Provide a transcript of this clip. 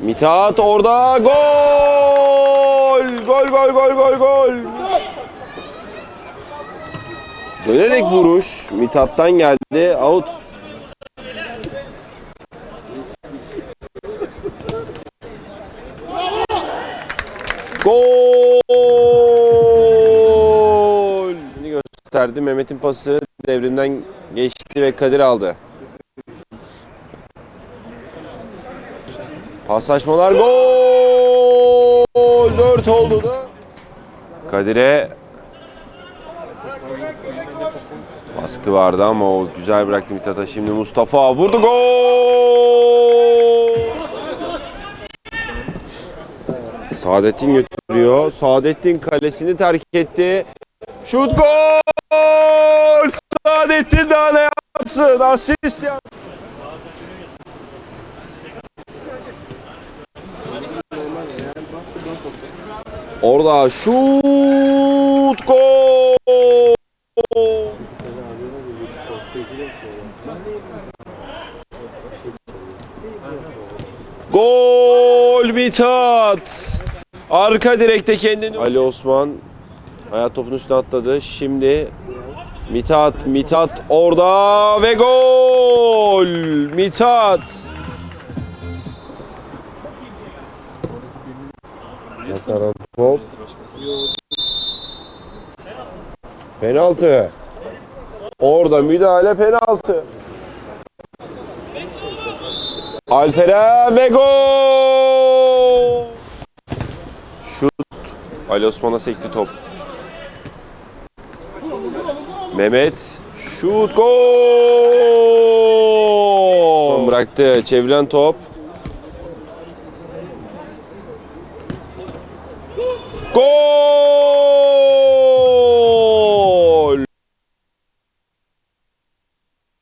Mithat orada gol! Gol gol gol gol gol! Dönerek vuruş Mithat'tan geldi. Out. Gol! Şimdi gösterdi. Mehmet'in pası devrimden geçti ve Kadir aldı. Paslaşmalar gol! 4 oldu da. Kadir'e baskı vardı ama o güzel bıraktı Mithat'a. Şimdi Mustafa vurdu gol! Saadettin götürüyor. Saadettin kalesini terk etti. Şut gol! Saadettin daha ne yapsın? Asist ya. Orada şut Gol Mithat! Arka direkte kendini... Ali Osman hayat topun üstüne atladı. Şimdi Mithat, Mithat orada ve gol! Mithat! Yataran top. Penaltı. Orada müdahale penaltı. Alperen ve gol! Şut. Ali Osman'a sekti top. Mehmet. Şut. Gol. Son bıraktı. Çevrilen top. Gol.